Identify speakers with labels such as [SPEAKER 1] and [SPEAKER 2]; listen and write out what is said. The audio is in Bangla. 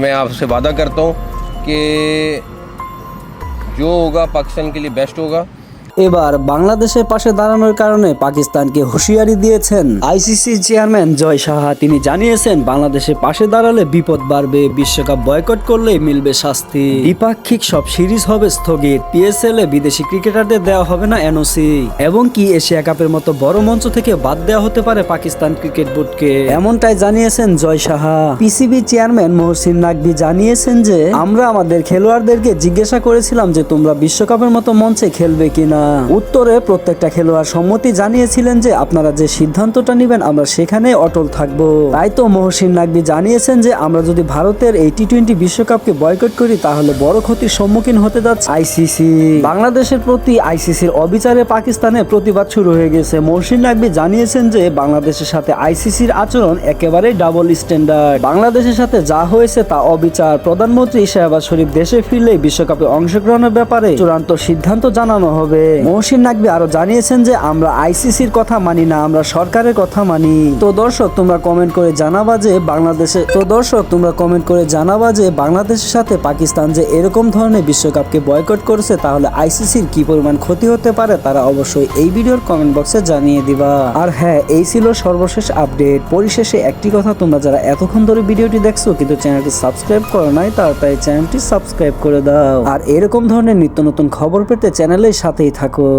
[SPEAKER 1] मैं आपसे वादा करता हूँ कि जो होगा पाकिस्तान के लिए बेस्ट होगा।
[SPEAKER 2] এবার বাংলাদেশের পাশে দাঁড়ানোর কারণে পাকিস্তানকে হুঁশিয়ারি দিয়েছেন আইসিসি চেয়ারম্যান জয় সাহা। তিনি জানিয়েছেন, বাংলাদেশের পাশে দাঁড়ালে বিপদ বাড়বে, বিশ্বকাপ বয়কট করলে মিলবে শাস্তি। দ্বিপাক্ষিক সব সিরিজ হবে স্থগিত, পিএসএল এ বিদেশি ক্রিকেটারদের দেওয়া হবে না এনওসি। এবং কি এশিয়া কাপের মতো বড় মঞ্চ থেকে বাদ দেওয়া হতে পারে পাকিস্তান ক্রিকেট বোর্ডকে। এমনটাই জানিয়েছেন জয় সাহা। পিসিবি চেয়ারম্যান মহসিন নাকভি জানিয়েছেন যে, আমরা আমাদের খেলোয়াড়দেরকে জিজ্ঞাসা করেছিলাম যে, তোমরা বিশ্বকাপের মতো মঞ্চে খেলবে কিনা। উত্তরে প্রত্যেকটা খেলোয়াড় সম্মতি জানিয়েছিলেন যে আপনারা যে সিদ্ধান্তটা নেবেন, আমরা সেখানে অটল থাকব। তাই তো মহসিন নাকভি জানিয়েছেন যে, আমরা যদি ভারতের এই টি টোয়েন্টি বিশ্বকাপকে বয়কট করি, তাহলে বড় ক্ষতির সম্মুখীন হতে যাচ্ছে আইসিসি। বাংলাদেশের প্রতি আইসিসির অবিচারে পাকিস্তানে প্রতিবাদ শুরু হয়ে গেছে। মহসিন নাকভি জানিয়েছেন যে, বাংলাদেশের সাথে আইসিসির আচরণ একেবারে ডাবল স্ট্যান্ডার্ড। বাংলাদেশের সাথে যা হয়েছে, তা অবিচার। প্রধানমন্ত্রী শাহবাজ শরীফ দেশে ফিরলে বিশ্বকাপে অংশগ্রহণের ব্যাপারে চূড়ান্ত সিদ্ধান্ত জানানো হবে। মহসিন নাকবি আরও জানিয়েছেন যে, আমরা আইসিসির কথা মানি না, আমরা সরকারের কথা মানি। তো দর্শক, তোমরা কমেন্ট করে জানাবা যে, বাংলাদেশে তো দর্শক, তোমরা কমেন্ট করে জানাবা যে, বাংলাদেশের সাথে পাকিস্তান যে এরকম ধরনের বিশ্বকাপকে বয়কট করেছে, তাহলে আইসিসির কি পরিমাণ ক্ষতি হতে পারে, তারা অবশ্যই এই ভিডিওর কমেন্ট বক্সে জানিয়ে দিবা। আর হ্যাঁ এই ছিল সর্বশেষ আপডেট পরিশেষে একটি কথা তোমরা যারা এতক্ষণ ধরে ভিডিওটি দেখছ, কিন্তু চ্যানেলটি সাবস্ক্রাইব করো নাই তাড়াতাড়ি চ্যানেলটি সাবস্ক্রাইব করে দাও। আর এরকম ধরনের নিত্য নতুন খবর পেতে চ্যানেলের সাথেই থাকো